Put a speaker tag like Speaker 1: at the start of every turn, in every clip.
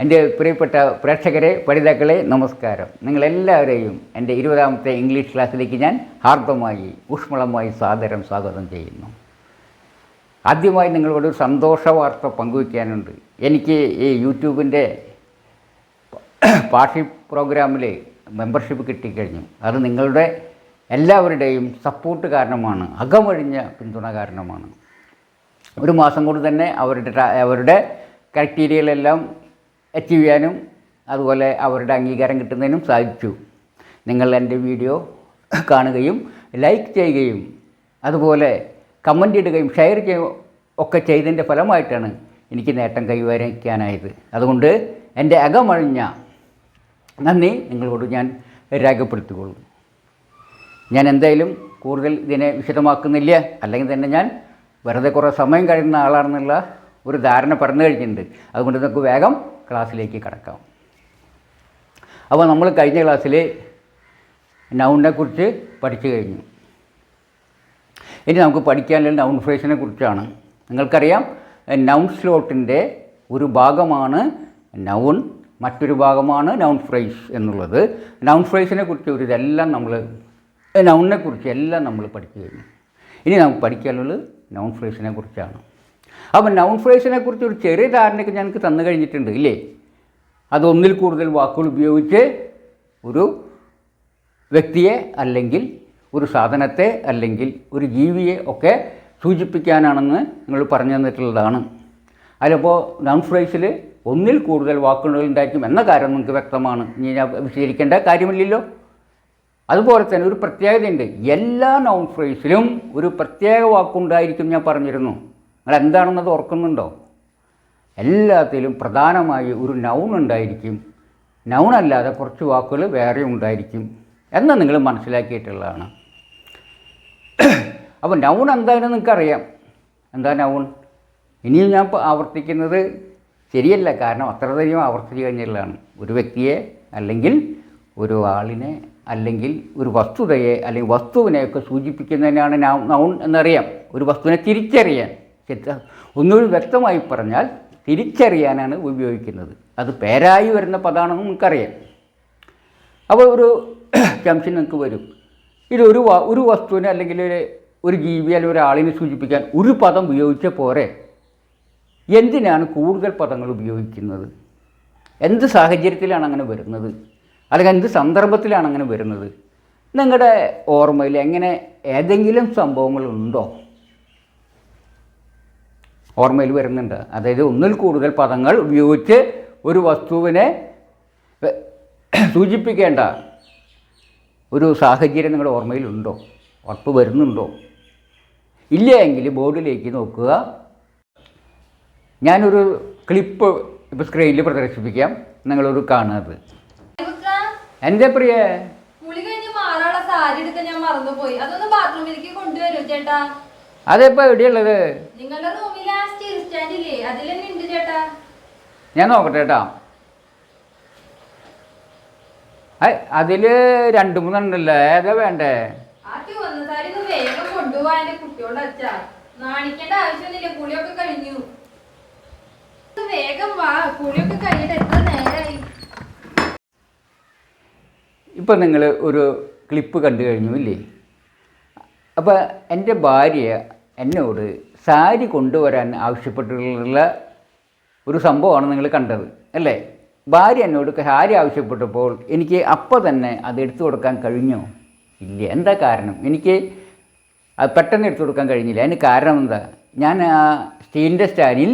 Speaker 1: എന്റെ പ്രിയപ്പെട്ട പ്രേക്ഷകരെ പഠിതാക്കളെ നമസ്കാരം. നിങ്ങളെല്ലാവരെയും എന്റെ ഇരുപതാമത്തെ ഇംഗ്ലീഷ് ക്ലാസ്സിലേക്ക് ഞാൻ ഹാർദമായി ഊഷ്മളമായി സാദരം സ്വാഗതം ചെയ്യുന്നു. ആദ്യമായി നിങ്ങളോട് സന്തോഷ വാർത്ത പങ്കുവയ്ക്കാനുണ്ട്. എനിക്ക് ഈ യൂട്യൂബിന്റെ പാർട്ടി പ്രോഗ്രാമിൽ മെമ്പർഷിപ്പ് കിട്ടിക്കഴിഞ്ഞു. അത് നിങ്ങളുടെ എല്ലാവരുടെയും സപ്പോർട്ട് കാരണമാണ് അകമഴിഞ്ഞ പിന്തുണ കാരണമാണ്. ഒരു മാസം കൊണ്ട് തന്നെ അവരുടെ അവരുടെ ക്രൈറ്റീരിയകളെല്ലാം അച്ചീവ് ചെയ്യാനും അതുപോലെ അവരുടെ അംഗീകാരം കിട്ടുന്നതിനും സാധിച്ചു. നിങ്ങൾ എന്റെ വീഡിയോ കാണുകയും ലൈക്ക് ചെയ്യുകയും അതുപോലെ കമന്റ് ഇടുകയും ഷെയർ ചെയ്യുകയും ഒക്കെ ചെയ്തതിന്റെ ഫലമായിട്ടാണ് എനിക്ക് നേട്ടം കൈവരിക്കാനായത്. അതുകൊണ്ട് എന്റെ അകമഴിഞ്ഞ നന്ദി. നിങ്ങളോട് ഞാൻ രേഖപ്പെടുത്തിക്കൊള്ളും ഞാൻ എന്തായാലും കൂടുതൽ ഇതിനെ വിശദമാക്കുന്നില്ല. അല്ലെങ്കിൽ തന്നെ ഞാൻ വെറുതെ കുറേ സമയം കഴിയുന്ന ആളാണെന്നുള്ള ഒരു ധാരണ പറഞ്ഞു കഴിഞ്ഞിട്ടുണ്ട്. അതുകൊണ്ട് നിങ്ങൾക്ക് വേഗം ക്ലാസ്സിലേക്ക് കടക്കാം. അപ്പോൾ നമ്മൾ കഴിഞ്ഞ ക്ലാസ്സിൽ നൗണിനെ കുറിച്ച് പഠിച്ചു കഴിഞ്ഞു. ഇനി നമുക്ക് പഠിക്കാനുള്ള നൗൺ ഫ്രേസിനെ കുറിച്ചാണ്. നിങ്ങൾക്കറിയാം നൗൺ സ്ലോട്ടിന്റെ ഒരു ഭാഗമാണ് നൗൺ മറ്റൊരു ഭാഗമാണ് നൗൺ ഫ്രൈസ് എന്നുള്ളത്. നൗൺ ഫ്രൈസിനെ കുറിച്ച് ഒരു ഇതെല്ലാം നമ്മൾ നൗണിനെ കുറിച്ച് എല്ലാം നമ്മൾ പഠിച്ചു കഴിഞ്ഞു. ഇനി നമുക്ക് പഠിക്കാനുള്ളത് നൗൺ ഫ്രൈസിനെ കുറിച്ചാണ്. അപ്പോൾ നൗൺ ഫ്രേസിനെ കുറിച്ച് ഒരു ചെറിയ ധാരണയൊക്കെ ഞങ്ങൾക്ക് തന്നു കഴിഞ്ഞിട്ടുണ്ട് ഇല്ലേ? അതൊന്നിൽ കൂടുതൽ വാക്കുകൾ ഉപയോഗിച്ച് ഒരു വ്യക്തിയെ അല്ലെങ്കിൽ ഒരു സാധനത്തെ അല്ലെങ്കിൽ ഒരു ജീവിയെ ഒക്കെ സൂചിപ്പിക്കാനാണെന്ന് നിങ്ങൾ പറഞ്ഞു തന്നിട്ടുള്ളതാണ്. അതിലപ്പോൾ നൗൺ ഫ്രേസിൽ ഒന്നിൽ കൂടുതൽ വാക്കുകൾ ഉണ്ടായിരിക്കും എന്ന കാര്യം നിങ്ങൾക്ക് വ്യക്തമാണ്. ഇനി ഞാൻ വിശദീകരിക്കേണ്ട കാര്യമില്ലല്ലോ. അതുപോലെ തന്നെ ഒരു പ്രത്യേകതയുണ്ട്. എല്ലാ നൗൺ ഫ്രേസിലും ഒരു പ്രത്യേക വാക്കുണ്ടായിരിക്കും ഞാൻ പറഞ്ഞിരുന്നു. നിങ്ങൾ എന്താണെന്നത് ഓർക്കുന്നുണ്ടോ? എല്ലാത്തിലും പ്രധാനമായി ഒരു നൗൺ ഉണ്ടായിരിക്കും. നൗൺ അല്ലാതെ കുറച്ച് വാക്കുകൾ വേറെ ഉണ്ടായിരിക്കും എന്ന് നിങ്ങൾ മനസ്സിലാക്കിയിട്ടുള്ളതാണ്. അപ്പോൾ നൗൺ എന്താണെന്ന് നിങ്ങൾക്കറിയാം. എന്താ നൗൺ ഇനിയും ഞാൻ ആവർത്തിക്കുന്നത് ശരിയല്ല. കാരണം അത്രയധികം ആവർത്തിച്ച് കഴിഞ്ഞുള്ളതാണ് ഒരു വ്യക്തിയെ അല്ലെങ്കിൽ ഒരു ആളിനെ അല്ലെങ്കിൽ ഒരു വസ്തുതയെ അല്ലെങ്കിൽ വസ്തുവിനെയൊക്കെ സൂചിപ്പിക്കുന്നതിനാണ് നൗൺ എന്നറിയാം. ഒരു വസ്തുവിനെ തിരിച്ചറിയാൻ. ഒന്നുകൂടി വ്യക്തമായി പറഞ്ഞാൽ തിരിച്ചറിയാനാണ് ഉപയോഗിക്കുന്നത്. അത് പേരായി വരുന്ന പദമാണെന്ന് നമുക്കറിയാം. അപ്പോൾ ഒരു ജംഷൻ നിങ്ങൾക്ക് വരും. ഇത് ഒരു ഒരു വസ്തുവിനെ അല്ലെങ്കിൽ ഒരു ജീവി അല്ലെങ്കിൽ ഒരാളിനെ സൂചിപ്പിക്കാൻ ഒരു പദം ഉപയോഗിച്ച പോരെ? എന്തിനാണ് കൂടുതൽ പദങ്ങൾ ഉപയോഗിക്കുന്നത്? എന്ത് സാഹചര്യത്തിലാണ് അങ്ങനെ വരുന്നത്? അല്ലെങ്കിൽ എന്ത് സന്ദർഭത്തിലാണ് അങ്ങനെ വരുന്നത്? നിങ്ങളുടെ ഓർമ്മയിൽ എങ്ങനെ ഏതെങ്കിലും സംഭവങ്ങളുണ്ടോ ഓർമ്മയിൽ വരുന്നുണ്ട്. അതായത് ഒന്നിൽ കൂടുതൽ പദങ്ങൾ ഉപയോഗിച്ച് ഒരു വസ്തുവിനെ സൂചിപ്പിക്കേണ്ട ഒരു സാഹചര്യം നിങ്ങളുടെ ഓർമ്മയിലുണ്ടോ? ഉറപ്പ് വരുന്നുണ്ടോ? ഇല്ല എങ്കിൽ ബോർഡിലേക്ക് നോക്കുക. ഞാനൊരു ക്ലിപ്പ് ഇപ്പോൾ സ്ക്രീനിൽ പ്രദർശിപ്പിക്കാം. നിങ്ങളൊരു കാണുന്നത്. എന്റെ പ്രിയ?
Speaker 2: കുളി എവിടെയുള്ളത്? മാറാനുള്ള സാരി എടുക്കാൻ ഞാൻ മറന്നുപോയി അതൊന്ന് ബാത്റൂമിലേക്ക് കൊണ്ടുവരൂ ചേട്ടാ
Speaker 1: അതിപ്പോൾ എവിടെയുള്ളത്
Speaker 2: നിങ്ങളുടെ റൂമിലെ ആ സ്റ്റീൽ സ്റ്റാൻഡില്ലേ അതിൽ തന്നെ ഉണ്ട് ചേട്ടാ
Speaker 1: ഞാൻ നോക്കട്ടെ കേട്ടോ. അതിൽ രണ്ട് മൂന്നെണ്ണല്ലേ? ഏതാ വേണ്ടേ?
Speaker 2: നാണിക്കേണ്ട ആവശ്യമൊന്നുമില്ല കുളിയൊക്കെ കഴിഞ്ഞു. വേഗം വാ കുളിയൊക്കെ കഴിഞ്ഞിട്ട് എത്ര
Speaker 1: ഇപ്പം നിങ്ങൾ ഒരു ക്ലിപ്പ് കണ്ടു കഴിഞ്ഞു ഇല്ലേ? അപ്പോൾ എന്റെ ഭാര്യ എന്നോട് സാരി കൊണ്ടുവരാൻ ആവശ്യപ്പെട്ടിട്ടുള്ള ഒരു സംഭവമാണ് നിങ്ങൾ കണ്ടത് അല്ലേ? ഭാര്യ എന്നോട് ഹാരി ആവശ്യപ്പെട്ടപ്പോൾ എനിക്ക് അപ്പോൾ തന്നെ അത് എടുത്തു കൊടുക്കാൻ കഴിഞ്ഞോ? ഇല്ല എന്താ കാരണം? എനിക്ക് അത് പെട്ടെന്ന് എടുത്തു കൊടുക്കാൻ കഴിഞ്ഞില്ല. അതിന് കാരണം എന്താ? ഞാൻ ആ സ്റ്റീലിന്റെ സ്റ്റാനിൽ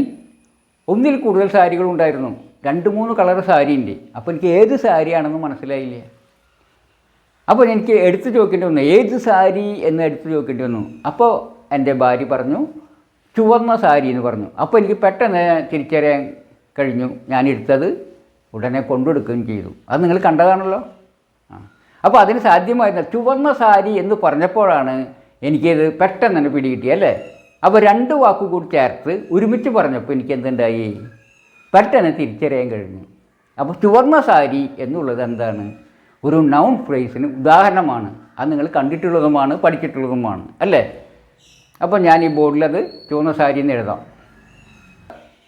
Speaker 1: ഒന്നിൽ കൂടുതൽ സാരികൾ ഉണ്ടായിരുന്നു. രണ്ട് മൂന്ന് കളർ സാരി ഉണ്ട്. അപ്പോൾ എനിക്ക് ഏത് സാരിയാണെന്ന് മനസ്സിലായില്ല. അപ്പോൾ എനിക്ക് എടുത്തു ചോദിക്കേണ്ടി വന്നു ഏത് സാരി എന്ന് എടുത്തു ചോദിക്കേണ്ടി വന്നു. അപ്പോൾ എന്റെ ഭാര്യ പറഞ്ഞു ചുവന്ന സാരി എന്ന് പറഞ്ഞു. അപ്പോൾ എനിക്ക് പെട്ടെന്ന് തിരിച്ചറിയാൻ കഴിഞ്ഞു. ഞാൻ എടുത്തത് ഉടനെ കൊണ്ടുകൊടുക്കുകയും ചെയ്തു. അത് നിങ്ങൾ കണ്ടതാണല്ലോ. അപ്പോൾ അതിന് സാധ്യമായിരുന്ന ചുവന്ന സാരി എന്ന് പറഞ്ഞപ്പോഴാണ് എനിക്കത് പെട്ടെന്ന് തന്നെ പിടികിട്ടി അല്ലേ? അപ്പോൾ രണ്ട് വാക്കു കൂടി ചേർത്ത് ഒരുമിച്ച് പറഞ്ഞപ്പോൾ എനിക്ക് എന്തുണ്ടായി? പെട്ടെന്ന് തിരിച്ചറിയാൻ കഴിഞ്ഞു. അപ്പോൾ ചുവന്ന സാരി എന്നുള്ളത് എന്താണ്? ഒരു നൗൺ ഫ്രേസിന് ഉദാഹരണമാണ്. അത് നിങ്ങൾ കണ്ടിട്ടുള്ളതുമാണ് പഠിച്ചിട്ടുള്ളതുമാണ് അല്ലേ? അപ്പോൾ ഞാൻ ഈ ബോർഡിൽ അത് ചുവന്ന സാരി എന്ന് എഴുതാം.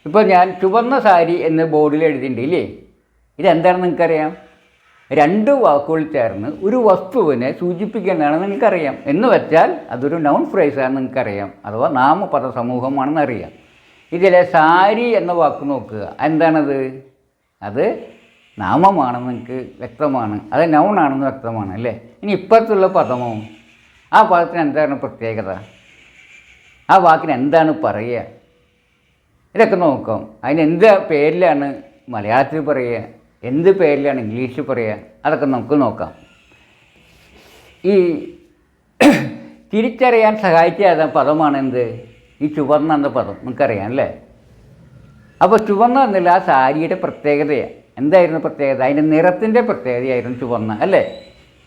Speaker 1: ഇപ്പോൾ ഞാൻ ചുവന്ന സാരി എന്ന് ബോർഡിൽ എഴുതിയിട്ടുണ്ട് ഇല്ലേ ഇതെന്താണെന്ന് നിങ്ങൾക്കറിയാം? രണ്ട് വാക്കുകൾ ചേർന്ന് ഒരു വസ്തുവിനെ സൂചിപ്പിക്കുന്നതാണ് നിങ്ങൾക്കറിയാം. എന്ന് വെച്ചാൽ അതൊരു നൗൺ ഫ്രേസാണെന്ന് നിങ്ങൾക്കറിയാം. അഥവാ നാമപദ സമൂഹമാണെന്ന് അറിയാം. ഇതിലെ സാരി എന്ന വാക്ക് നോക്കുക. എന്താണത്? അത് നാമമാണെന്ന് നിങ്ങൾക്ക് വ്യക്തമാണ്. അത് നൗണാണെന്ന് വ്യക്തമാണ് അല്ലേ? ഇനി ഇപ്പുറത്തുള്ള പദമോ? ആ പദത്തിന് എന്താണ് പ്രത്യേകത? ആ വാക്കിന് എന്താണ് പറയുക? ഇതൊക്കെ നോക്കാം. അതിന് എന്ത് പേരിലാണ് മലയാളത്തിൽ പറയുക? എന്ത് പേരിലാണ് ഇംഗ്ലീഷിൽ പറയുക? അതൊക്കെ നമുക്ക് നോക്കാം. ഈ തിരിച്ചറിയാൻ സഹായിച്ച ഏതാ പദമാണ് എന്ത്? ഈ ചുവന്ന എന്ന പദം. നിങ്ങൾക്കറിയാം അല്ലേ? അപ്പോൾ ചുവന്ന എന്നില്ല ആ സാരിയുടെ പ്രത്യേകതയാണ്. എന്തായിരുന്നു പ്രത്യേകത? അതിന്റെ നിറത്തിന്റെ പ്രത്യേകതയായിരുന്നു ചുവന്ന അല്ലേ?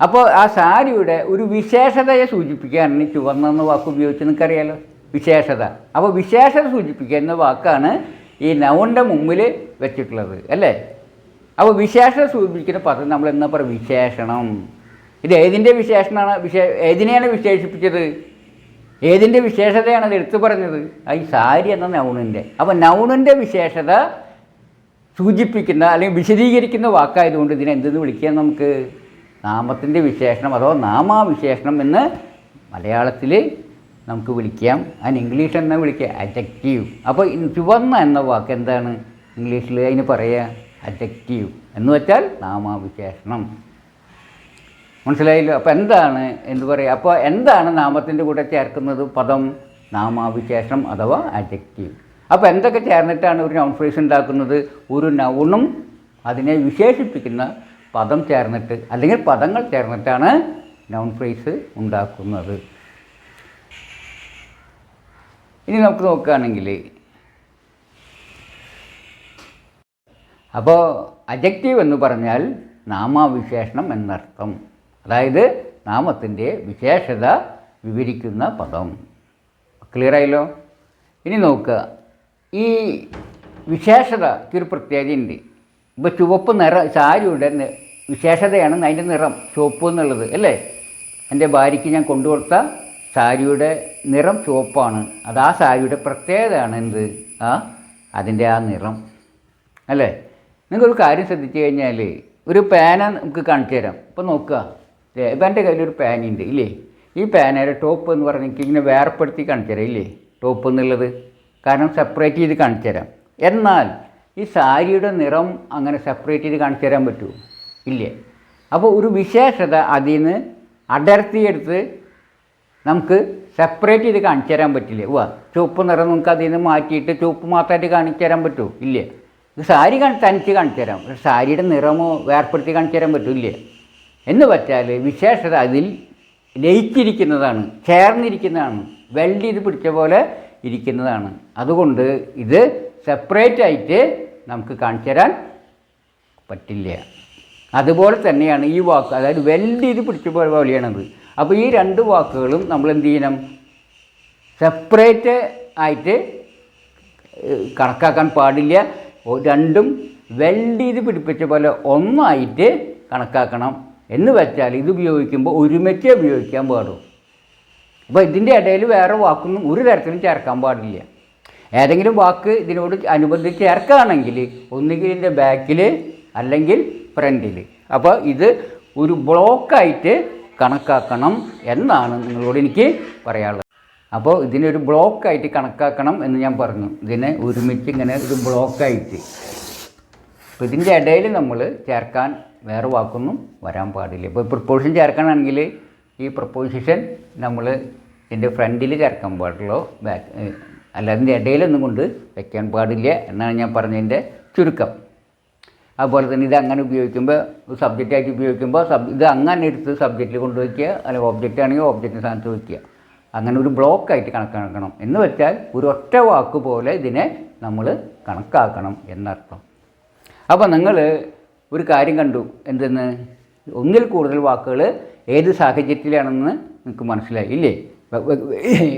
Speaker 1: അപ്പോൾ ആ സാരിയുടെ ഒരു വിശേഷതയെ സൂചിപ്പിക്കാനാണ് ചുവന്ന എന്ന വാക്ക് ഉപയോഗിച്ച്. നിങ്ങൾക്കറിയാലോ? വിശേഷത. അപ്പോൾ വിശേഷത സൂചിപ്പിക്കുന്ന വാക്കാണ് ഈ നൗണിന്റെ മുമ്പിൽ വെച്ചിട്ടുള്ളത് അല്ലേ? അപ്പോൾ വിശേഷത സൂചിപ്പിക്കുന്ന പദം നമ്മൾ എന്നാ പറയുക വിശേഷണം. ഇത് ഏതിന്റെ വിശേഷണമാണ് വിശേ ഏതിനെയാണ് വിശേഷിപ്പിച്ചത്? ഏതിന്റെ വിശേഷതയാണ് അത് എടുത്തു പറഞ്ഞത്? ഈ സാരി എന്ന നൗണിന്റെ അപ്പോൾ നൗണിന്റെ വിശേഷത സൂചിപ്പിക്കുന്ന അല്ലെങ്കിൽ വിശദീകരിക്കുന്ന വാക്കായതുകൊണ്ട് ഇതിനെ എന്തെന്ന് വിളിക്കാൻ നമുക്ക്? നാമത്തിന്റെ വിശേഷണം അഥവാ നാമാവിശേഷണം എന്ന് മലയാളത്തിൽ നമുക്ക് വിളിക്കാം. അതിന് ഇംഗ്ലീഷ് എന്നാ വിളിക്കുക? അജക്റ്റീവ് അപ്പോൾ ചുവന്ന എന്ന വാക്ക് എന്താണ്? ഇംഗ്ലീഷിൽ അതിന് പറയുക അജക്റ്റീവ് എന്ന് വെച്ചാൽ നാമാവിശേഷണം. മനസ്സിലായില്ലോ? അപ്പോൾ എന്താണ്? എന്ന് പറയുക അപ്പോൾ എന്താണ് നാമത്തിന്റെ കൂടെ ചേർക്കുന്നത്? പദം നാമാവിശേഷണം അഥവാ അജക്റ്റീവ് അപ്പോൾ എന്തൊക്കെ ചേർന്നിട്ടാണ് ഒരു നൗൺ ഫ്രേസ് ഉണ്ടാക്കുന്നത്? ഒരു നൗണും അതിനെ വിശേഷിപ്പിക്കുന്ന പദം ചേർന്നിട്ട് അല്ലെങ്കിൽ പദങ്ങൾ ചേർന്നിട്ടാണ് നൗൺ ഫ്രേസ് ഉണ്ടാക്കുന്നത്. ഇനി നമുക്ക് നോക്കുകയാണെങ്കിൽ അപ്പോൾ അജക്റ്റീവ് എന്ന് പറഞ്ഞാൽ നാമാവിശേഷണം എന്നർത്ഥം. അതായത് നാമത്തിന്റെ വിശേഷത വിവരിക്കുന്ന പദം. ക്ലിയർ ആയല്ലോ? ഇനി നോക്കുക. ഈ വിശേഷതയ്ക്ക് ഒരു പ്രത്യേകതയുണ്ട് ഇപ്പോൾ ചുവപ്പ് നിറം സാരിയുടെ വിശേഷതയാണ് അതിന്റെ നിറം. ചുവപ്പ് എന്നുള്ളത് അല്ലേ? എന്റെ ഭാര്യയ്ക്ക് ഞാൻ കൊണ്ടുകൊടുത്ത സാരിയുടെ നിറം ചുവപ്പാണ്. അത് ആ സാരിയുടെ പ്രത്യേകതയാണ്. എന്ത്? ആ അതിന്റെ ആ നിറം. അല്ലേ? നിങ്ങൾക്കൊരു കാര്യം ശ്രദ്ധിച്ചു കഴിഞ്ഞാൽ ഒരു പേന നമുക്ക് കാണിച്ചു തരാം. ഇപ്പോൾ നോക്കുക. ഇപ്പം എന്റെ കയ്യിലൊരു പേനയുണ്ട് ഇല്ലേ? ഈ പേനയുടെ ടോപ്പ് എന്ന് പറഞ്ഞാൽ എനിക്ക് ഇങ്ങനെ വേർപ്പെടുത്തി കാണിച്ചു തരാം ഇല്ലേ? ടോപ്പ് എന്നുള്ളത്. കാരണം സെപ്പറേറ്റ് ചെയ്ത് കാണിച്ചു തരാം. എന്നാൽ ഈ സാരിയുടെ നിറം അങ്ങനെ സെപ്പറേറ്റ് ചെയ്ത് കാണിച്ചു തരാൻ പറ്റുമോ? ഇല്ലേ? അപ്പോൾ ഒരു വിശേഷത അതിൽ നിന്ന് അടർത്തിയെടുത്ത് നമുക്ക് സെപ്പറേറ്റ് ചെയ്ത് കാണിച്ചു തരാൻ പറ്റില്ല? വാ ചുവപ്പ് നിറം നമുക്ക് അതിൽ നിന്ന് മാറ്റിയിട്ട് ചുവപ്പ് മാത്രമായിട്ട് കാണിച്ചു തരാൻ പറ്റുമോ ഇല്ല? ഇത് സാരി കാണി തനിച്ച് കാണിച്ചു തരാം. സാരിയുടെ നിറമോ വേർപ്പെടുത്തി കാണിച്ചു തരാൻ പറ്റില്ല എന്ന് വെച്ചാൽ വിശേഷത അതിൽ ലയിച്ചിരിക്കുന്നതാണ് ചേർന്നിരിക്കുന്നതാണ് വെൽഡ് ചെയ്ത് പിടിച്ച പോലെ ഇരിക്കുന്നതാണ്. അതുകൊണ്ട് ഇത് സെപ്പറേറ്റ് ആയിട്ട് നമുക്ക് കാണിച്ചു തരാൻ പറ്റില്ല. അതുപോലെ തന്നെയാണ് ഈ വാക്ക് അതായത് വെൽഡ് ചെയ്ത് പിടിച്ച പോലെ പോലെയാണത്. അപ്പോൾ ഈ രണ്ട് വാക്കുകളും നമ്മൾ എന്ത് ചെയ്യണം? സെപ്പറേറ്റ് ആയിട്ട് കണക്കാക്കാൻ പാടില്ല. രണ്ടും വെൽഡ് ചെയ്ത് പിടിപ്പിച്ച പോലെ ഒന്നായിട്ട് കണക്കാക്കണം. എന്ന് വെച്ചാൽ ഇത് ഉപയോഗിക്കുമ്പോൾ ഒരുമിച്ച് ഉപയോഗിക്കാൻ പാടും അപ്പോൾ ഇതിന്റെ ഇടയിൽ വേറെ വാക്കൊന്നും ഒരു തരത്തിലും ചേർക്കാൻ പാടില്ല. ഏതെങ്കിലും വാക്ക് ഇതിനോട് അനുബന്ധിച്ച് ചേർക്കുകയാണെങ്കിൽ ഒന്നുകിൽ ഇതിന്റെ ബാക്കിൽ അല്ലെങ്കിൽ ഫ്രണ്ടിൽ അപ്പോൾ ഇത് ഒരു ബ്ലോക്കായിട്ട് കണക്കാക്കണം എന്നാണ് നിങ്ങളോട് എനിക്ക് പറയാനുള്ളത്. അപ്പോൾ ഇതിനൊരു ബ്ലോക്കായിട്ട് കണക്കാക്കണം എന്ന് ഞാൻ പറഞ്ഞു. ഇതിനെ ഒരുമിച്ച് ഇങ്ങനെ ഒരു ബ്ലോക്കായിട്ട്. അപ്പോൾ ഇതിന്റെ ഇടയിൽ നമ്മൾ ചേർക്കാൻ വേറെ വാക്കൊന്നും വരാൻ പാടില്ല. ഇപ്പോൾ പ്രപ്പോസിഷൻ ചേർക്കണമെങ്കിൽ ഈ പ്രപ്പോസിഷൻ നമ്മൾ ഇതിന്റെ ഫ്രണ്ടിൽ ചേർക്കാൻ പാടുള്ളൂ. ബാക്ക് അല്ല അതിന്റെ ഇടയിലൊന്നും കൊണ്ട് വയ്ക്കാൻ പാടില്ല എന്നാണ് ഞാൻ പറഞ്ഞതിന്റെ ചുരുക്കം. അതുപോലെ തന്നെ ഇത് അങ്ങനെ ഉപയോഗിക്കുമ്പോൾ സബ്ജക്റ്റായിട്ട് ഉപയോഗിക്കുമ്പോൾ സബ് ഇത് അങ്ങനെ എടുത്ത് സബ്ജക്റ്റിൽ കൊണ്ടുവയ്ക്കുക. അല്ലെങ്കിൽ ഒബ്ജക്റ്റ് ആണെങ്കിൽ ഒബ്ജക്റ്റിന് സ്ഥാനത്ത് വയ്ക്കുക. അങ്ങനെ ഒരു ബ്ലോക്കായിട്ട് കണക്കാക്കണം. എന്ന് വെച്ചാൽ ഒരു ഒറ്റ വാക്ക് പോലെ ഇതിനെ നമ്മൾ കണക്കാക്കണം എന്നർത്ഥം. അപ്പോൾ നിങ്ങൾ ഒരു കാര്യം കണ്ടു. എന്തെന്ന്? ഒന്നിൽ കൂടുതൽ വാക്കുകൾ ഏത് സാഹചര്യത്തിലാണെന്ന് നിങ്ങൾക്ക് മനസ്സിലായി ഇല്ലേ?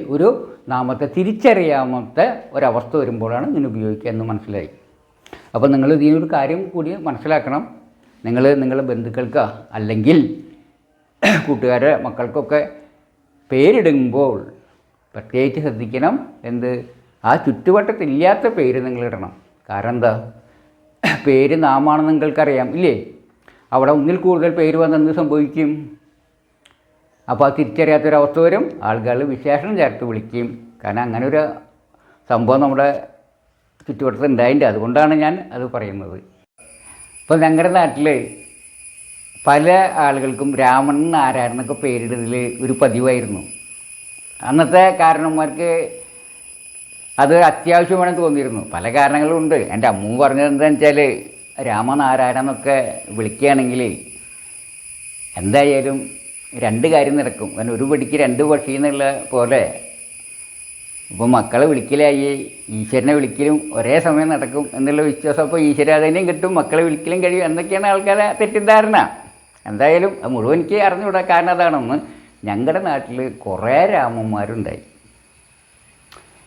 Speaker 1: ഒരു നാമത്തെ തിരിച്ചറിയാമത്തെ ഒരവസ്ഥ വരുമ്പോഴാണ് ഇതിന് ഉപയോഗിക്കുക എന്ന് മനസ്സിലായി. അപ്പോൾ നിങ്ങൾ ഇതിനൊരു കാര്യം കൂടി മനസ്സിലാക്കണം. നിങ്ങൾ നിങ്ങളുടെ ബന്ധുക്കൾക്ക് അല്ലെങ്കിൽ കൂട്ടുകാരെ മക്കൾക്കൊക്കെ പേരിടുമ്പോൾ പ്രത്യേകിച്ച് ശ്രദ്ധിക്കണം എന്ത്? ആ ചുറ്റുവട്ടത്തില്ലാത്ത പേര് നിങ്ങൾ ഇടണം. കാരണം എന്താ? പേര് നാമാണെന്ന് നിങ്ങൾക്കറിയാം ഇല്ലേ? അവിടെ ഒന്നിൽ കൂടുതൽ പേര് വന്ന് എന്ത് സംഭവിക്കും? അപ്പോൾ അത് തിരിച്ചറിയാത്തൊരവസ്ഥ വരും. ആളുകൾ വിശേഷണം ചേർത്ത് വിളിക്കും. കാരണം അങ്ങനെ ഒരു സംഭവം നമ്മുടെ ചുറ്റുവട്ടത്ത് ഉണ്ടായിട്ടുണ്ട് അതുകൊണ്ടാണ് ഞാൻ അത് പറയുന്നത്. ഇപ്പോൾ ഞങ്ങളുടെ നാട്ടിൽ പല ആളുകൾക്കും രാമൻ നാരായണൻ പേരിടുന്നതിൽ ഒരു പതിവായിരുന്നു. അന്നത്തെ കാരണന്മാർക്ക് അത് അത്യാവശ്യമാണെന്ന് തോന്നിയിരുന്നു. പല കാരണങ്ങളും ഉണ്ട്. എന്റെ അമ്മ പറഞ്ഞത് എന്താണെന്ന് വെച്ചാൽ രാമനാരായണൻ എന്നൊക്കെ വിളിക്കുകയാണെങ്കിൽ എന്തായാലും രണ്ട് കാര്യം നടക്കും. കാരണം ഒരു പടിക്ക് രണ്ട് പക്ഷി എന്നുള്ള പോലെ ഇപ്പോൾ മക്കളെ വിളിക്കലായി ഈശ്വരനെ വിളിക്കലും ഒരേ സമയം നടക്കും എന്നുള്ള വിശ്വാസം. അപ്പോൾ ഈശ്വരാധീനം കിട്ടും മക്കളെ വിളിക്കലും കഴിയും എന്നൊക്കെയാണ് ആൾക്കാരെ തെറ്റിദ്ധാരണ. എന്തായാലും അത് മുഴുവൻ എനിക്ക് അറിഞ്ഞുകൂടാ. കാരണം അതാണെന്ന് ഞങ്ങളുടെ നാട്ടിൽ കുറേ രാമന്മാരുണ്ടായി.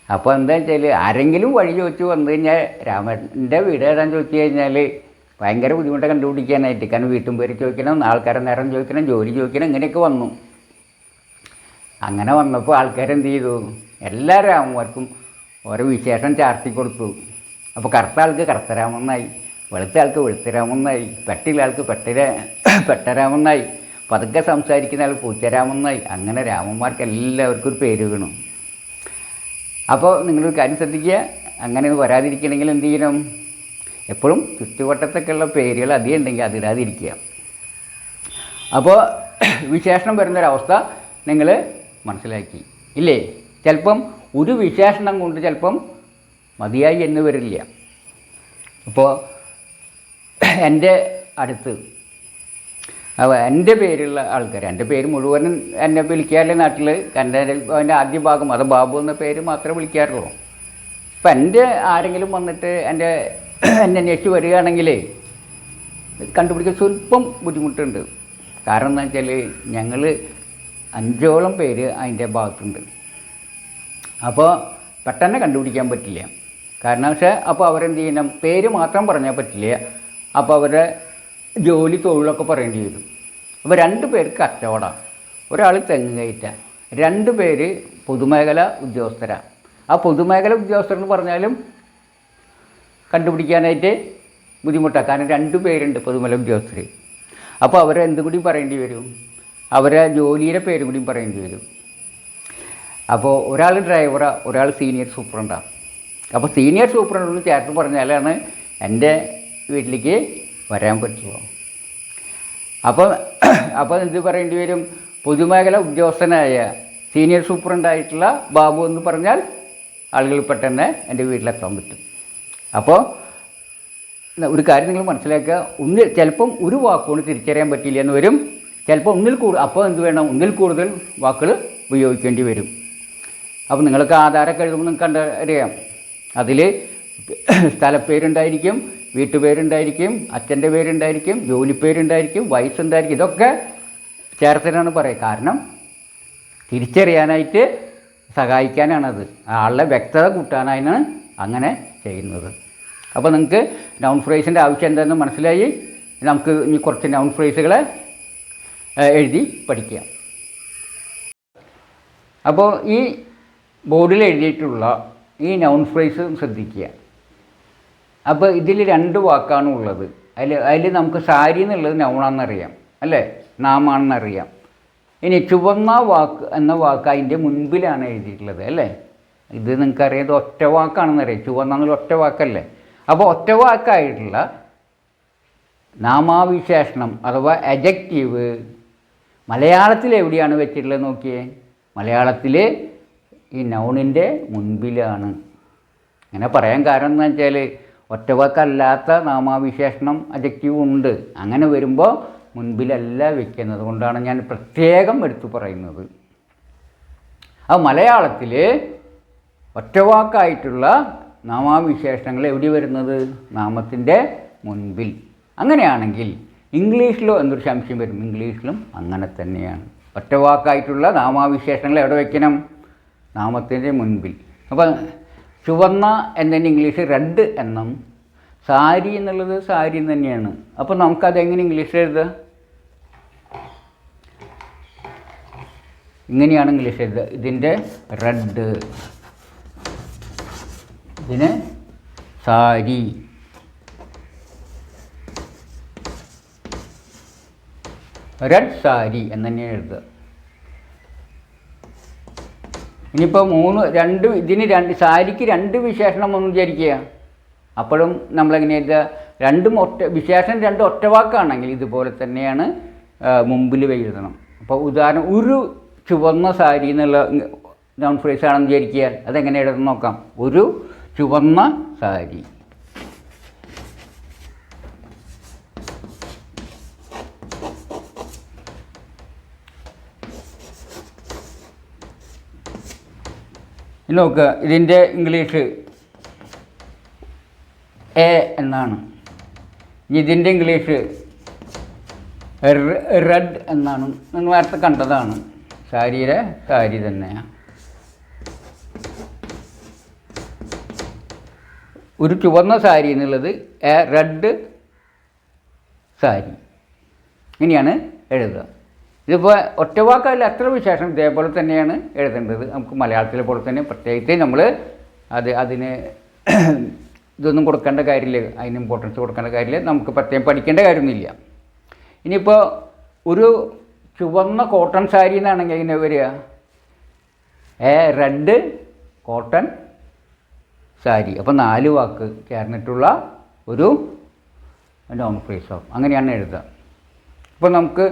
Speaker 1: അപ്പോൾ എന്താ വെച്ചാൽ ആരെങ്കിലും വഴി ചോദിച്ചു വന്നു കഴിഞ്ഞാൽ രാമന്റെ വീട് ഏതാന്ന് ചോദിച്ചു കഴിഞ്ഞാൽ ഭയങ്കര ബുദ്ധിമുട്ട് കണ്ടുപിടിക്കാനായിട്ട്. കാരണം വീട്ടും പേര് ചോദിക്കണം ആൾക്കാരെ നേരം ചോദിക്കണം ജോലി ചോദിക്കണം ഇങ്ങനെയൊക്കെ വന്നു. അങ്ങനെ വന്നപ്പോൾ ആൾക്കാരെന്ത് ചെയ്തു? എല്ലാ രാമന്മാർക്കും ഓരോ വിശേഷം ചാർത്തി കൊടുത്തു അപ്പോൾ കറുത്ത ആൾക്ക് കറുത്തരാമെന്നായി വെളുത്ത ആൾക്ക് വെളുത്തരാമെന്നായി പെട്ടില ആൾക്ക് പെട്ടര പെട്ടരാമെന്നായി പതുക്കെ സംസാരിക്കുന്ന ആൾ പൂച്ചരാമെന്നായി അങ്ങനെ രാമന്മാർക്ക് എല്ലാവർക്കും ഒരു പേര് വീണു. അപ്പോൾ നിങ്ങളൊരു കാര്യം ശ്രദ്ധിക്കുക അങ്ങനെ വരാതിരിക്കണമെങ്കിൽ എന്ത് ചെയ്യണം? എപ്പോഴും ചുറ്റുവട്ടത്തൊക്കെയുള്ള പേരുകൾ അധികം ഉണ്ടെങ്കിൽ അതിടാതിരിക്കുക അപ്പോൾ വിശേഷണം വരുന്നൊരവസ്ഥ നിങ്ങൾ മനസ്സിലാക്കി. ഇല്ലേ? ചിലപ്പം ഒരു വിശേഷണം കൊണ്ട് ചിലപ്പം മതിയായി എന്ന് വരില്ല. അപ്പോൾ എന്റെ അടുത്ത് എന്റെ പേരുള്ള ആൾക്കാർ എന്റെ പേര് മുഴുവനും എന്നെ വിളിക്കാറില്ല നാട്ടിൽ. എന്റെ എന്റെ ആദ്യ ഭാഗം അത് ബാബു എന്ന പേര് മാത്രമേ വിളിക്കാറുള്ളൂ. അപ്പം എന്റെ ആരെങ്കിലും വന്നിട്ട് എന്റെ എന്നെ അന്വേഷിച്ച് വരികയാണെങ്കിൽ കണ്ടുപിടിക്കാൻ സ്വല്പം ബുദ്ധിമുട്ടുണ്ട്. കാരണം എന്താ വെച്ചാൽ ഞങ്ങൾ അഞ്ചോളം പേര് അതിന്റെ ഭാഗത്തുണ്ട്. അപ്പോൾ പെട്ടെന്ന് കണ്ടുപിടിക്കാൻ പറ്റില്ല. കാരണം പക്ഷേ അപ്പോൾ അവരെന്ത് ചെയ്യണം? പേര് മാത്രം പറഞ്ഞാൽ പറ്റില്ല. അപ്പോൾ അവരുടെ ജോലി തൊഴിലൊക്കെ പറയേണ്ടി വരും. അപ്പോൾ രണ്ട് പേർക്ക് കച്ചവടം. ഒരാൾ തെങ്ങ് കയറ്റ രണ്ട് പേര് പൊതുമേഖല ഉദ്യോഗസ്ഥരാണ് ആ പൊതുമേഖല ഉദ്യോഗസ്ഥർ എന്ന് പറഞ്ഞാലും കണ്ടുപിടിക്കാനായിട്ട് ബുദ്ധിമുട്ടാണ് കാരണം രണ്ട് പേരുണ്ട് പൊതുമേഖല ഉദ്യോഗസ്ഥർ അപ്പോൾ അവരെന്തും കൂടി പറയേണ്ടി വരും. അവരെ ജോലിയുടെ പേരും കൂടി പറയേണ്ടി വരും. അപ്പോൾ ഒരാൾ ഡ്രൈവറാ ഒരാൾ സീനിയർ സൂപ്രണ്ടാണ് അപ്പോൾ സീനിയർ സൂപ്രണ്ടെന്ന് ചേർത്ത് പറഞ്ഞാലാണ് എന്റെ വീട്ടിലേക്ക് വരാൻ പറ്റുള്ളൂ അപ്പോൾ അപ്പോൾ എന്ത് പറയേണ്ടി വരും? പൊതുമേഖല ഉദ്യോഗസ്ഥനായ സീനിയർ സൂപ്രണ്ടായിട്ടുള്ള ബാബു എന്ന് പറഞ്ഞാൽ ആളുകൾ പെട്ടെന്ന് എന്റെ വീട്ടിലെത്താൻ പറ്റും. അപ്പോൾ ഒരു കാര്യം നിങ്ങൾ മനസ്സിലാക്കുക. ഒന്നിൽ ചിലപ്പം ഒരു വാക്കുകൊണ്ട് തിരിച്ചറിയാൻ പറ്റില്ല എന്ന് വരും. ചിലപ്പോൾ ഒന്നിൽ കൂടുതൽ അപ്പോൾ എന്ത് വേണം? ഒന്നിൽ കൂടുതൽ വാക്കുകൾ ഉപയോഗിക്കേണ്ടി വരും. അപ്പോൾ നിങ്ങൾക്ക് ആധാരമൊക്കെ എഴുതുമ്പോൾ നിങ്ങൾക്ക് കണ്ട അതിൽ സ്ഥലപ്പേരുണ്ടായിരിക്കും വീട്ടുപേരുണ്ടായിരിക്കും അച്ഛന്റെ പേരുണ്ടായിരിക്കും ജോലിപ്പേരുണ്ടായിരിക്കും വയസ്സുണ്ടായിരിക്കും ഇതൊക്കെ ചേർത്തിട്ടാണ് പറയുക. കാരണം തിരിച്ചറിയാനായിട്ട് സഹായിക്കാനാണത്. ആളുടെ വ്യക്തത കൂട്ടാനാണ് അങ്ങനെ ചെയ്യുന്നത്. അപ്പോൾ നിങ്ങൾക്ക് നൗൺ ഫ്രേസിന്റെ ആവശ്യം എന്താണെന്ന് മനസ്സിലായി? നമുക്ക് ഇനി കുറച്ച് നൗൺ ഫ്രേസുകളെ എഴുതി പഠിക്കാം. അപ്പോൾ ഈ ബോർഡിൽ എഴുതിയിട്ടുള്ള ഈ നൗൺ ഫ്രേസ് ശ്രദ്ധിക്കുക. അപ്പോൾ ഇതിൽ രണ്ട് വാക്കാണ് ഉള്ളത്. അതിൽ അതിൽ നമുക്ക് സാരി എന്നുള്ളത് നൗണാണെന്നറിയാം അല്ലേ? നാമാണെന്നറിയാം. ഇനി ചുവന്ന വാക്ക് എന്ന വാക്ക് അതിന്റെ മുൻപിലാണ് എഴുതിയിട്ടുള്ളത് അല്ലേ? ഇത് നിങ്ങൾക്കറിയാം ഇത് ഒറ്റ വാക്കാണെന്നറിയാം. ചുവന്ന എന്നുള്ള ഒറ്റ വാക്കല്ലേ? അപ്പോൾ ഒറ്റ വാക്കായിട്ടുള്ള നാമാവിശേഷണം അഥവാ എജക്റ്റീവ് മലയാളത്തിൽ എവിടെയാണ് വെച്ചിട്ടുള്ളത് നോക്കിയേ? മലയാളത്തിൽ ഈ നൗണിന്റെ മുൻപിലാണ്. അങ്ങനെ പറയാൻ കാരണം എന്ന് വെച്ചാൽ ഒറ്റവാക്കല്ലാത്ത നാമാവിശേഷണം അജക്റ്റീവ് ഉണ്ട്. അങ്ങനെ വരുമ്പോൾ മുൻപിലല്ല വയ്ക്കുന്നത് കൊണ്ടാണ് ഞാൻ പ്രത്യേകം എടുത്തു പറയുന്നത്. ആ മലയാളത്തിൽ ഒറ്റവാക്കായിട്ടുള്ള നാമാവിശേഷണങ്ങൾ എവിടെ വരുന്നത്? നാമത്തിന്റെ മുൻപിൽ. അങ്ങനെയാണെങ്കിൽ ഇംഗ്ലീഷിലോ എന്നൊരു സംശയം വരും. ഇംഗ്ലീഷിലും അങ്ങനെ തന്നെയാണ്. ഒറ്റവാക്കായിട്ടുള്ള നാമാവിശേഷണങ്ങൾ എവിടെ വയ്ക്കണം നാമത്തിന്റെ മുൻപിൽ. അപ്പം ചുവന്ന എന്നതിന് ഇംഗ്ലീഷ് റെഡ് എന്നും സാരി എന്നുള്ളത് സാരി തന്നെയാണ്. അപ്പോൾ നമുക്കതെങ്ങനെ ഇംഗ്ലീഷ് എഴുതുക? ഇങ്ങനെയാണ് ഇംഗ്ലീഷ് എഴുതുക. ഇതിന്റെ റെഡ്. ഇതിന് സാരി. റെഡ് സാരി എന്ന് തന്നെ എഴുതുക. ഇനിയിപ്പോൾ മൂന്ന് രണ്ട് ഇതിന് രണ്ട് സാരിക്ക് രണ്ട് വിശേഷണം എന്ന് വിചാരിക്കുക. അപ്പോഴും നമ്മളെങ്ങനെ രണ്ടും ഒറ്റ വിശേഷണം രണ്ട് ഒറ്റ വാക്കാണെങ്കിൽ ഇതുപോലെ തന്നെയാണ് മുമ്പിൽ എഴുതണം. അപ്പോൾ ഉദാഹരണം ഒരു ചുവന്ന സാരി എന്നുള്ള നോൺ ഫ്രേസ് ആണെന്ന് വിചാരിക്കുക. അതെങ്ങനെ എഴുതണം നോക്കാം. ഒരു ചുവന്ന സാരി. നോക്കുക ഇതിന്റെ ഇംഗ്ലീഷ് എ എന്നാണ്. ഇതിന്റെ ഇംഗ്ലീഷ് റെഡ് എന്നാണ്. നിങ്ങൾ നേരത്തെ കണ്ടതാണ്. സാരിയുടെ സാരി തന്നെയാണ് ഒരു ചുവന്ന സാരി എന്നുള്ളത് എ റെഡ് സാരി. ഇങ്ങനെയാണ് എഴുതുക. ഇതിപ്പോൾ ഒറ്റ അത്ര വിശേഷം ഇതേപോലെ തന്നെയാണ് എഴുതേണ്ടത്. നമുക്ക് മലയാളത്തിലെ പോലെ തന്നെ പ്രത്യേകിച്ച് നമ്മൾ അത് അതിന് ഇതൊന്നും കൊടുക്കേണ്ട കാര്യമില്ല. അതിന് ഇമ്പോർട്ടൻസ് കൊടുക്കേണ്ട കാര്യമില്ല. നമുക്ക് പ്രത്യേകം പഠിക്കേണ്ട കാര്യമൊന്നുമില്ല. ഇനിയിപ്പോൾ ഒരു ചുവന്ന കോട്ടൺ സാരി എന്നാണെങ്കിൽ ഇങ്ങനെ വരിക? A red cotton sari. അപ്പോൾ നാല് വാക്ക് ചേർന്നിട്ടുള്ള ഒരു നോൺ ഫ്രേസ് ഓഫ് അങ്ങനെയാണ് എഴുതുക. അപ്പോൾ നമുക്ക്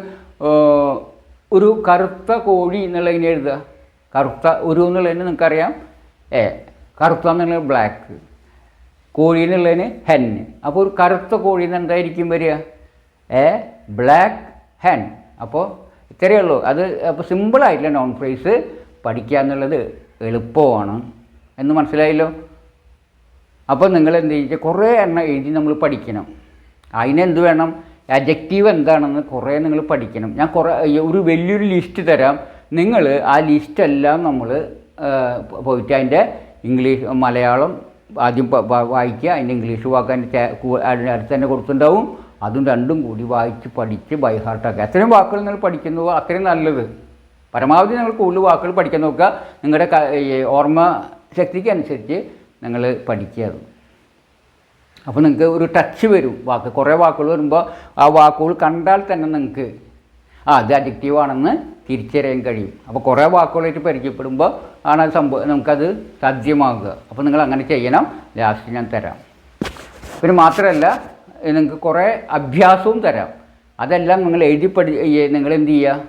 Speaker 1: ഒരു കറുത്ത കോഴി എന്നുള്ള എന്നുള്ളതിനെ എഴുതുക? കറുത്ത ഒരു എന്നുള്ളതിന് നിങ്ങൾക്കറിയാം. ഏ കറുത്ത എന്നുള്ളത് ബ്ലാക്ക് കോഴി എന്നുള്ളതിന് ഹെൻ അപ്പോൾ ഒരു കറുത്ത കോഴി എന്ന് എന്തായിരിക്കും വരിക? ഏ ബ്ലാക്ക് ഹെൻ അപ്പോൾ ഇത്രയേ ഉള്ളൂ. അത് അപ്പോൾ സിമ്പിളായിട്ടുള്ള നോൺ ഫ്രേസ് പഠിക്കുക എന്നുള്ളത് എളുപ്പമാണ്. എന്ന് മനസ്സിലായല്ലോ? അപ്പോൾ നിങ്ങൾ എന്ത് ചെയ്യുക കുറേ എണ്ണം എഴുതി നമ്മൾ പഠിക്കണം. അതിനെന്ത് വേണം? അജക്റ്റീവ് എന്താണെന്ന് കുറേ നിങ്ങൾ പഠിക്കണം. ഞാൻ കുറേ ഒരു വലിയൊരു ലിസ്റ്റ് തരാം. നിങ്ങൾ ആ ലിസ്റ്റെല്ലാം നമ്മൾ പോയിട്ട് അതിന്റെ ഇംഗ്ലീഷ് മലയാളം ആദ്യം വായിക്കുക. അതിന്റെ ഇംഗ്ലീഷ് വാക്ക് അതിന്റെ അടുത്ത് തന്നെ കൊടുത്തിട്ടുണ്ടാവും. അതും രണ്ടും കൂടി വായിച്ച് പഠിച്ച് ബൈ ഹാർട്ടാക്കുക എത്രയും വാക്കുകൾ നിങ്ങൾ പഠിക്കുന്നു അത്രയും നല്ലത്. പരമാവധി നിങ്ങൾ കൂടുതൽ വാക്കുകൾ പഠിക്കാൻ നോക്കുക. നിങ്ങളുടെ ഓർമ്മ ശക്തിക്ക് അനുസരിച്ച് നിങ്ങൾ പഠിക്കുക. അപ്പോൾ നിങ്ങൾക്ക് ഒരു ടച്ച് വരും. വാക്ക് കുറേ വാക്കുകൾ വരുമ്പോൾ ആ വാക്കുകൾ കണ്ടാൽ തന്നെ നിങ്ങൾക്ക് ആ അത് അഡിക്റ്റീവ് ആണെന്ന് തിരിച്ചറിയാൻ കഴിയും. അപ്പോൾ കുറേ വാക്കുകളായിട്ട് പരിചയപ്പെടുമ്പോൾ ആണ് അത് സംഭവം നമുക്കത് സാധ്യമാകുക അപ്പോൾ നിങ്ങൾ അങ്ങനെ ചെയ്യണം. ലാസ്റ്റ് ഞാൻ തരാം. പിന്നെ മാത്രമല്ല നിങ്ങൾക്ക് കുറേ അഭ്യാസവും തരാം. അതെല്ലാം നിങ്ങൾ എഴുതി പഠി നിങ്ങൾ എന്ത് ചെയ്യുക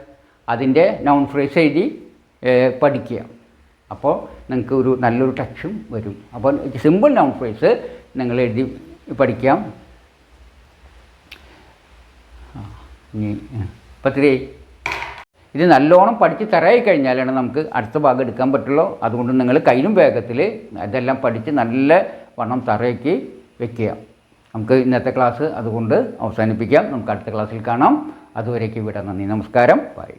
Speaker 1: അതിന്റെ നൗൺ ഫ്രേസ് എഴുതി പഠിക്കുക. അപ്പോൾ നിങ്ങൾക്ക് ഒരു നല്ലൊരു ടച്ചും വരും. അപ്പോൾ സിമ്പിൾ നൗൺ ഫ്രേസ് നിങ്ങൾ എഴുതി പഠിക്കാം. ഇനി പത്തിരി ഇത് നല്ലോണം പഠിച്ച് തരായി കഴിഞ്ഞാലാണ് നമുക്ക് അടുത്ത ഭാഗം എടുക്കാൻ പറ്റുള്ളൂ. അതുകൊണ്ട് നിങ്ങൾ കയ്യിലും വേഗത്തിൽ അതെല്ലാം പഠിച്ച് നല്ല വണ്ണം തറയ്ക്ക് വെക്കുക. നമുക്ക് ഇന്നത്തെ ക്ലാസ് അതുകൊണ്ട് അവസാനിപ്പിക്കാം. നമുക്ക് അടുത്ത ക്ലാസ്സിൽ കാണാം. അതുവരേക്ക് വിടാം. നന്ദി. നമസ്കാരം. ബൈ.